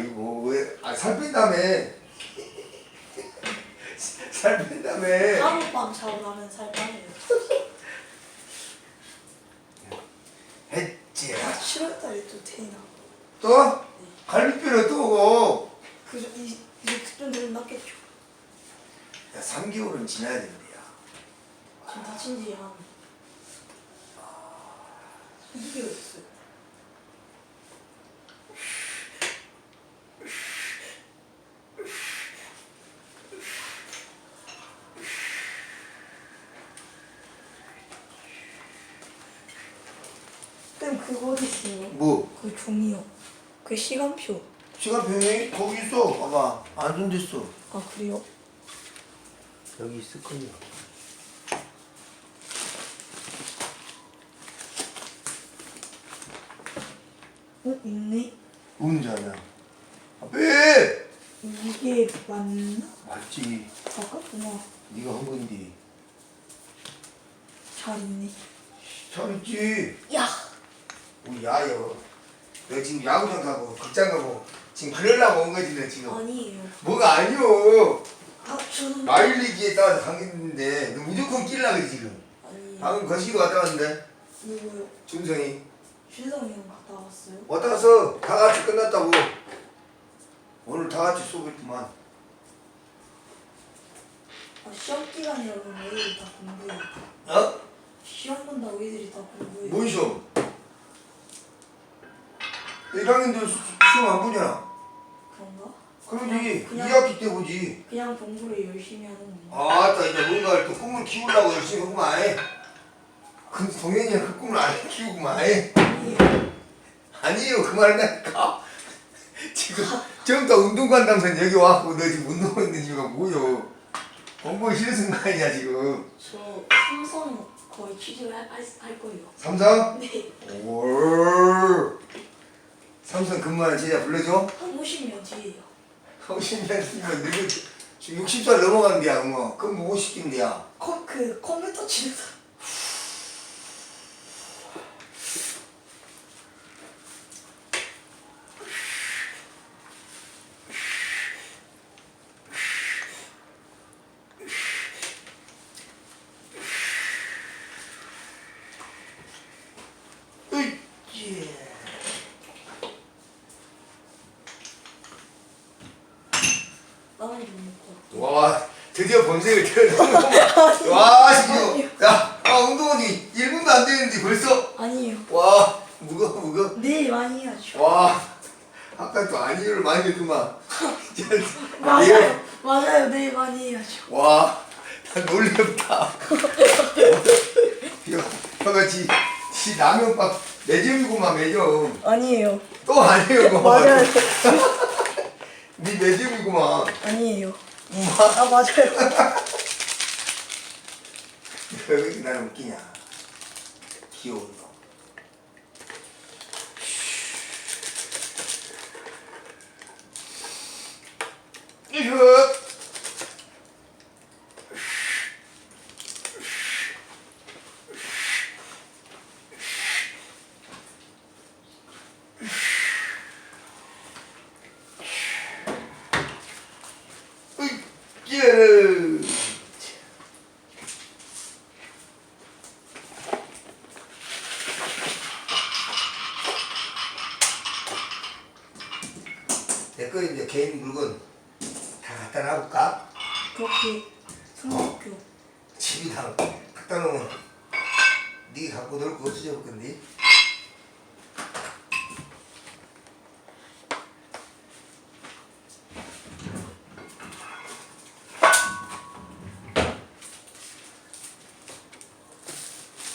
아이고 왜? 아 살 뺀다며. 살 뺀다며. 하룻밤 자고 나면 살 빠져요. 했지. 아, 7월달에 또 태이나. 또 갈비뼈를 또 오고. 그, 이, 이제 그쯤 되면 낫겠죠. 야 3개월은 지나야 된대야. 지금 다친 지 한, 2개월 됐어요. 쌤 그거 어디 있어요? 뭐 그 종이요. 그 시간표. 시간표에 거기 있어. 봐봐 안 손댔어. 아 그래요? 여기 있을 거야. 어 있네. 운자냐? 아, 빼. 이게 맞나? 맞지. 아깝구나. 네가 한 건데. 잘 있네. 잘 있지. 야. 우리 야요. 너 지금 야구장 가고 극장 가고 지금 그러려고 온 거지 너 지금. 아니에요. 뭐가 아니오. 아 저는 마일리지에 따라서 가겠는데 너 무조건 끼려 그래 지금. 아니에요. 방금 거시기로 갔다 왔는데 누구요? 준성이 준성이랑 갔다 왔어요? 왔다 가서 다 같이 끝났다고. 오늘 다 같이 수업했구만. 아 시험 기간이라고 애들이 다 공부해. 어? 시험 본다고 애들이 다 공부해. 뭔 시험? 1학년들 시험 안 보잖아. 그런가? 그러지. 그냥- 2학기 때 보지. 그냥 공부를 열심히 하는 건가? 아따 이제 뭔가를 또 꿈을 키우려고 열심히 하구만. 근데 동현이가 그 꿈을 안 키우구만. 아니에요. 아니에요 그 말이니까. 지금 좀 더 운동 간다면서 여기 와갖고 너 지금 운동하는 이유가 뭐요? 공부가 싫어서 거 아니야 지금. 저 삼성 거의 취직을 할, 할, 할 거예요. 삼성? 네. 오. 삼성 근무하는 제자 불러줘? 한 50년 뒤에요. 50년이면 늙은 지금 60살 넘어가는 데야 뭐 그럼 뭐 50인데야 컴, 그 컴퓨터 치는 사람. 으이씨 나는 좀 먹고. 와 드디어 본색을 드러내는구만 와 지금 야 아, 운동하니 1분도 안 되는데 벌써 아니에요. 와 무거 무거 내일 많이 해야죠. 와 아까 또 아니를 많이 해두만 맞아요. 맞아요. 내일 많이 해야죠. 와, 나 놀랍다. 형, 형아, 지, 지 라면밥 매점이구만, 매점. 아니에요. 또 아니에요, 그거. 맞아요. 네 매점이구만. 아니에요. 엄마, 아 맞아요. 왜 이렇게 나를 웃기냐. 귀여운 너. 이거. 으이끼르. 내거 이제 개인 물건 다 갖다 놔볼까? 그렇게 승학교 집이다 갖다 놓으면 네 갖고 놀거볼 건데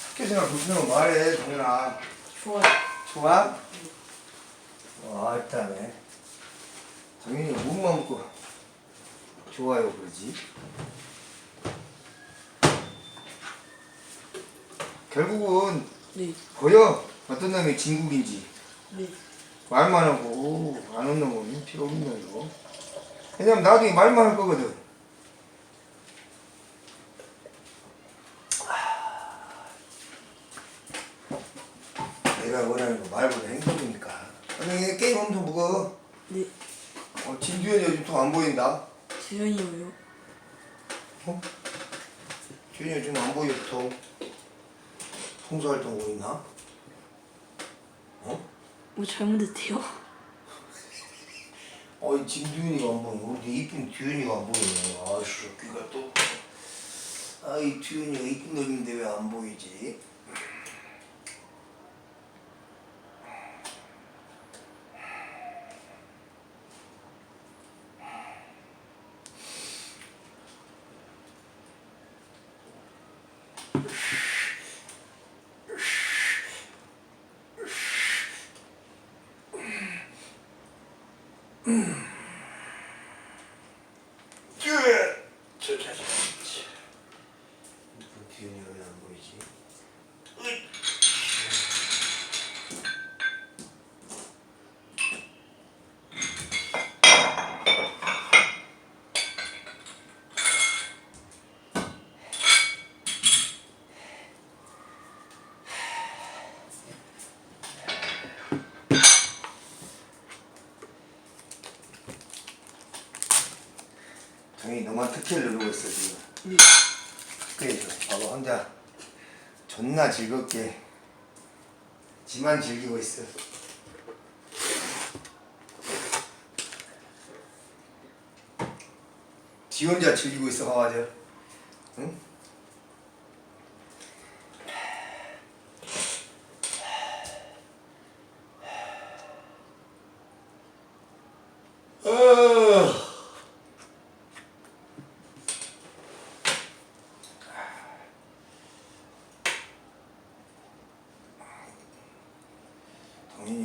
학교 생활 불편하면 말해 동현아 좋아요. 좋아? 와 일단에 당연히 몸만 먹고 좋아요 그러지 결국은 네. 보여 어떤 놈이 진국인지 네. 말만 하고 안 오는 놈은 필요 없는 놈이고 왜냐면 나중에 말만 할 거거든 내가 원하는 거 말보다 행동이니까 아니 게임 엄청 무거워 네. 어, 진주현이 요즘 통안 보인다. 주연이요. 어? 주현이 요즘 안 보여 통. 홍수활동 오고 있나? 어? 뭐 잘못했대요? 어이 진주현이가 안 보이네. 우리 이쁜 주현이가 안 보이네. 아씨 귀가 또. 아이 주현이가 이쁜 놈인데 왜 안 보이지? 저 자식. 이쁜 주현이가 왜 안 보이지? 으이. 동이 너만 특혜를 누르고 있어 지금. 네. 특혜해줘. 봐봐 혼자 존나 즐겁게 지만 즐기고 있어. 지 혼자 즐기고 있어 봐봐 저. 응? 어.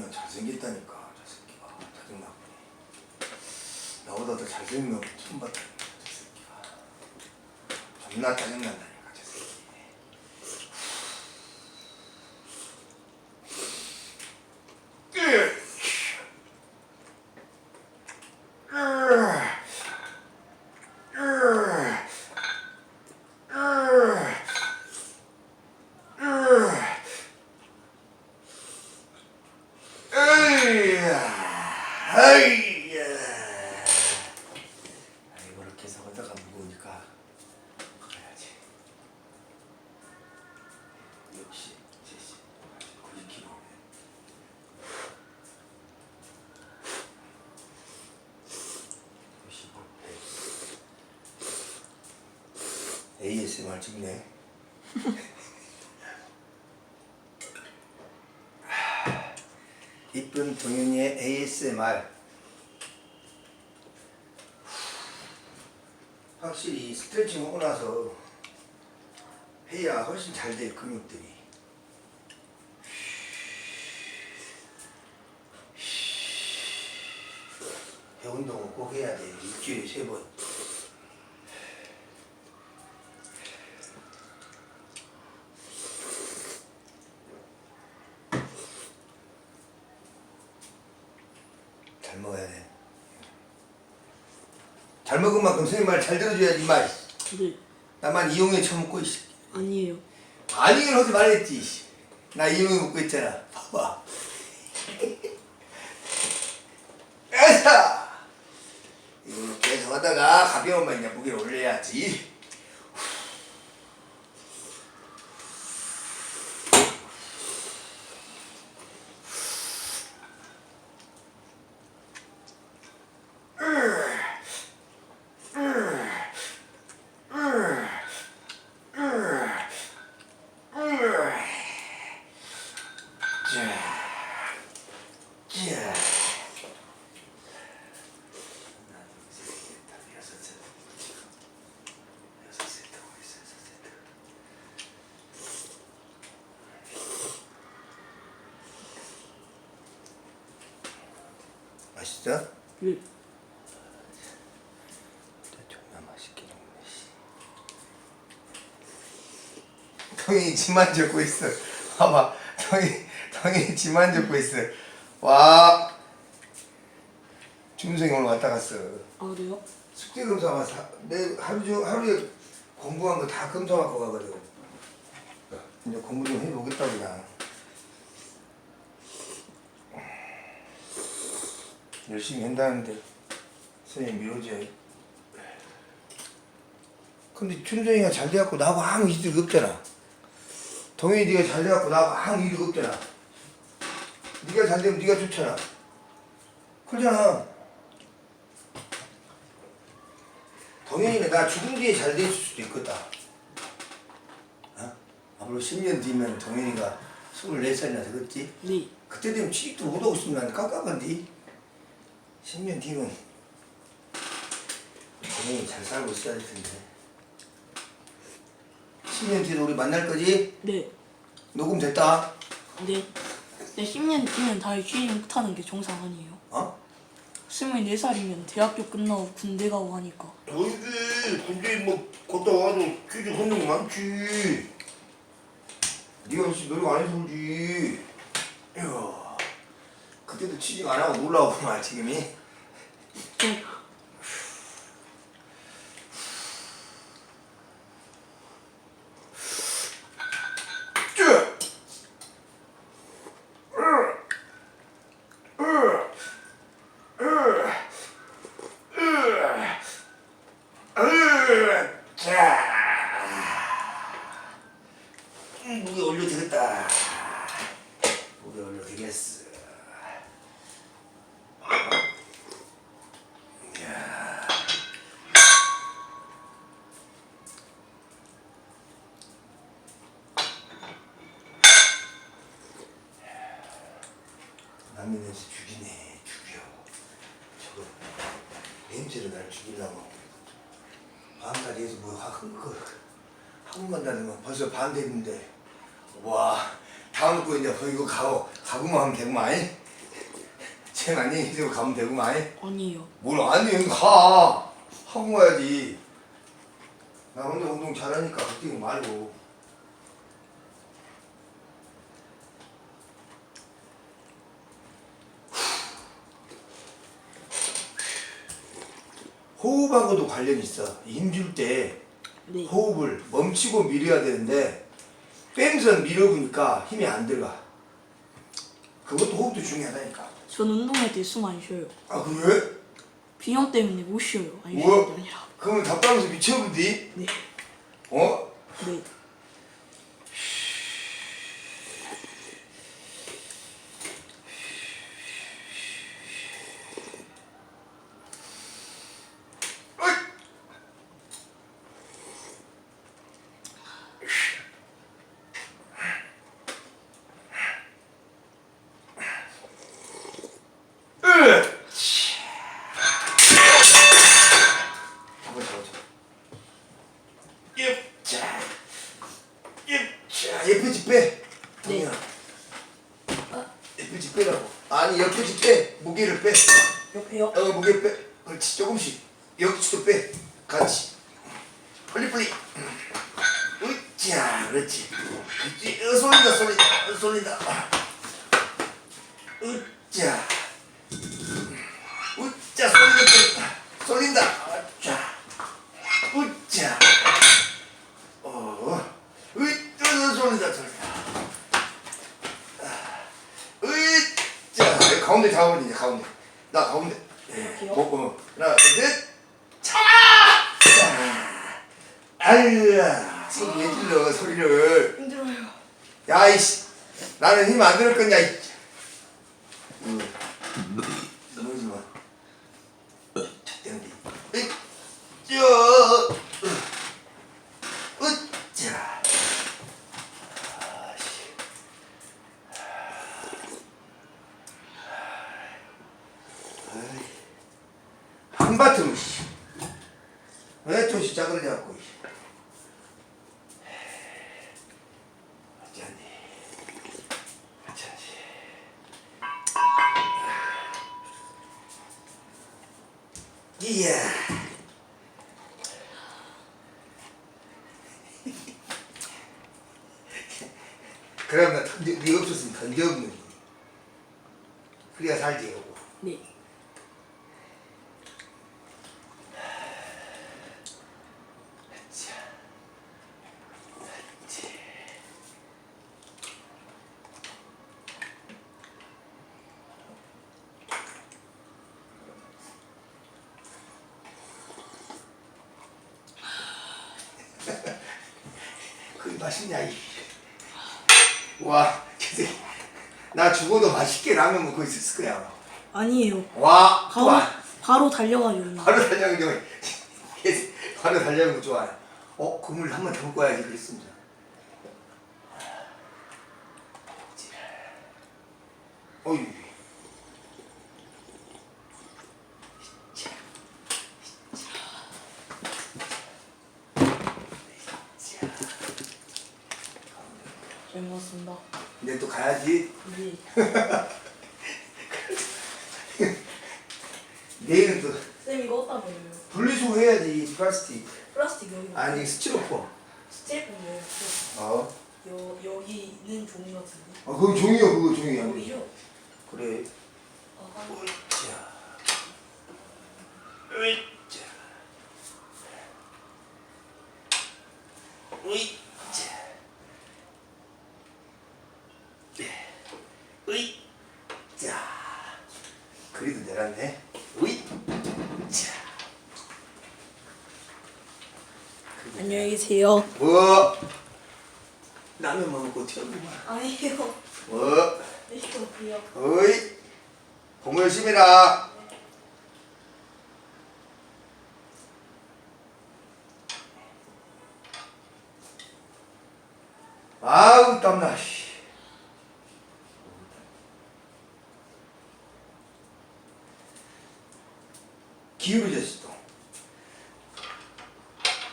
동현이가 잘생겼다니까 저 새끼가. 짜증나고. 나보다 더 잘생긴 놈 처음 봤다니까 저 새끼가. 존나 짜증난다니까 저 새끼 에이야, 아이야. 아, 이거를 계속 하다가 무거우니까 그래야지. 역시 70, 90kg. ASMR 찍네. 이쁜 동현이의 ASMR 확실히 스트레칭 하고 나서 해야 훨씬 잘 돼 근육들이 운동은 꼭 해야 돼 일주일에 세 번 잘 먹어야 돼. 잘 먹은 만큼 선생님 말 잘 들어줘야지 말. 네. 나만 이용해 처먹고 있어. 아니에요. 아니면 하지 말랬지. 씨. 나 이용해 먹고 있잖아. 봐봐. 에사. 이걸로 계속 가벼운만 이제 무게를 올려야지. 자, 자. 하나, 둘, 셋, 넷, 다섯, 여섯, 셋. 여섯 세트 하고 있어, 여섯 세트. 맛있어? 네. 존나 맛있게 먹네 씨. 형이 지만 잡고 있어 봐봐 형이 형이 지만 잡고 있어 와 준성이 오늘 왔다 갔어 아 그래요? 숙제 검사 사, 내 하루 중 하루에 공부한 거 다 검사 받고 가거든 이제 공부 좀 해보겠다 그냥 열심히 한다는데 선생님 미뤄져요. 근데 춘정이가 잘 돼갖고 나하고 아무 이득 없잖아. 동현이 네가 잘 돼갖고 나하고 아무 이득 없잖아. 네가 잘 되면 네가 좋잖아. 그러잖아. 동현이가 나 죽은 뒤에 잘 됐을 수도 있겠다. 어? 앞으로 10년 뒤면 동현이가 24살이나 되겠지? 네. 그때 되면 취직도 못하고 있으면 난 깝깝한데 10년 뒤면 동현이 잘 살고 있어야 될 텐데 10년 뒤에도 우리 만날 거지? 네. 녹음 됐다 네. 네 10년 뒤면 다시 취직 못하는 게 정상 아니에요? 어? 24살이면 대학교 끝나고 군대 가고 하니까 너희들 군대 뭐 갔다 와도 취직하는 거 많지 네가 혹시 노력 안 해서 그러지 이야 그때도 취직 안 하고 놀라고만 지금이. 저 쭉! 무게 올려 되겠다. 무게 올려 되겠어. 이야. 남의 냄새 죽이네 죽여 저거 냄새로 날 죽이려고 밤까지 해서 뭐 한, 그, 학원 간다는 벌써 반 됐는데 와 다음 거 이제 뭐 이거 가고 가고만 하면 되구만. 쟤 안녕히 계시고 가면 되구만. 아니에요. 뭘 아니 가. 학원 가야지. 나 혼자 운동 잘하니까 그때 말고 호흡하고도 관련이 있어 힘줄 때 네. 호흡을 멈추고 밀어야 되는데 빼면서 밀어보니까 힘이 안 들어가 그것도 호흡도 중요하다니까 전 운동할 때 숨 안 쉬어요. 아 그래? 비염 때문에 못 쉬어요. 안 우와. 쉬는 게 아니라. 그러면 답답해서 미쳐버리 네. 어? 네. 어이! 으! 잡아 잡아 잡아 엽자 엽자 예쁘지 빼. 동이야. 예쁘지 빼라고. 아니 예쁘지 빼. 무게를 빼. 옆에요? 어 무게 빼. 그렇지 조금씩. 여기치도 빼. 같이. 빨리 으쌰 그렇지. 그렇지. 어, 쏠린다 쏠린다. 어, 쏠린다. 으쌰 으쌰 쏠린다 쏠린다. 쏠린다 4번이지 가운데. 나 가운데. 예. 어, 어. 하나 둘셋. 참아 아유 손 왜 질러 소리를. 힘들어요. 야이씨. 나는 힘 안 들을 거냐 이 음. 그럼 나 던져, 네 없었으면 던져 없는 거지. 그래야 살지 하고 네. 자, 자. 맛있냐 이. 와, 새끼. 나 죽어도 맛있게 라면 먹고 있었을 거야. 아니에요. 와, 바로 좋아. 바로 달려가지고. 바로 달려가는 거. 바로 달려가는 거 좋아. 어, 국물 한번 더 먹고 와야지 그랬습니다. 어이. 잘 먹었습니다. 근데 또 가야지. 예. 내일은 또쌤 이거 어디다 버려요? 분리수거 해야지 이 플라스틱. 플라스틱 여기. 아니 스티로폼. 스테이프인데요. 어. 여 여기 있는 종이 같은데. 아 그거 종이야 그거 종이 아니. 여기죠? 그래. 아, 으쌰. 으쌰. 으쌰. 네. 으쌰. 그래도 내렸네. 으쌰. 안녕히 계세요. 뭐? 라면 먹고 튀었구만. 아니에요. 뭐? 내시고 올게요. 어이. 공부 열심히 해라. 아우 땀나. 씨. 기울어졌어 또.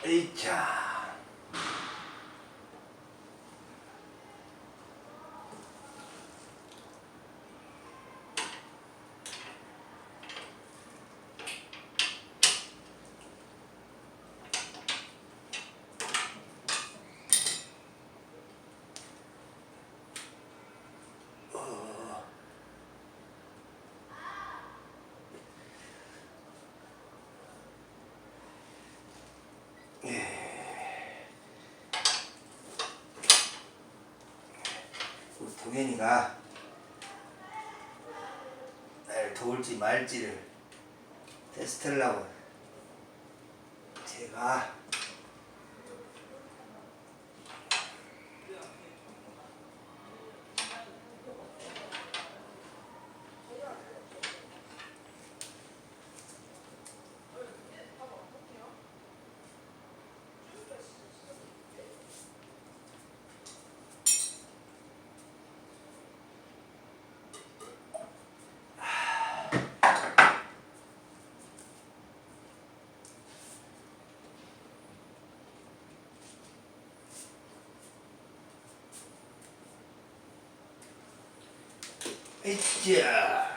에이차. 동현이가 날 도울지 말지를 테스트를 하고 제가 으쌰 야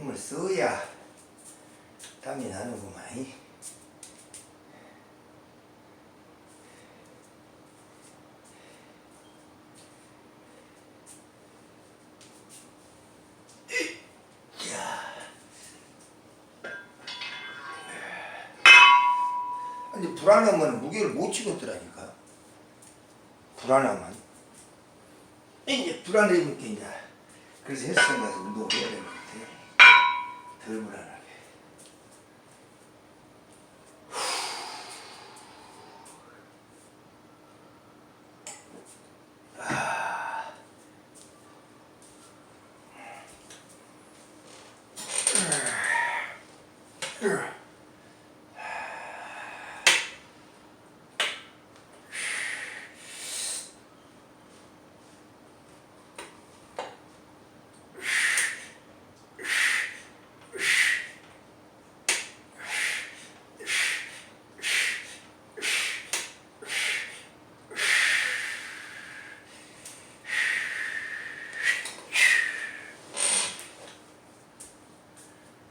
으쌰 써야 땀이 나는구만. 아니 불안하면 무게를 못 치겠더라니까. 불안하면. 이제 불안해니까 이제 그래서 헬스장 가서 운동을 해야 되는. 덜 불안하게.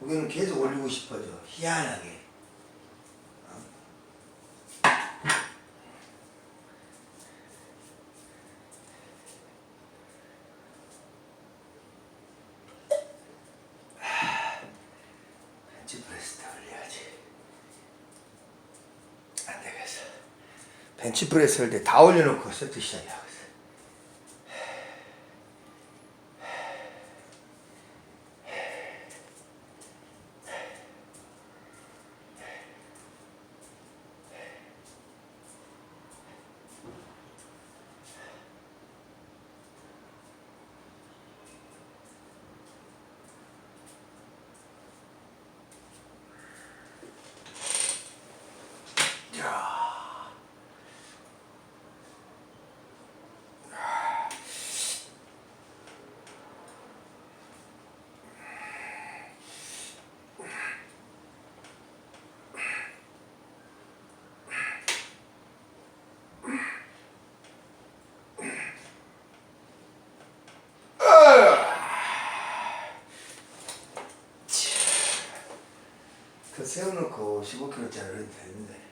여기는 계속 올리고 싶어져. 희한하게. 어? 벤치프레스 할 때 다 올려놓고 세트 시작이야. 야. 더 세워놓고 15kg짜리 해도 되는데.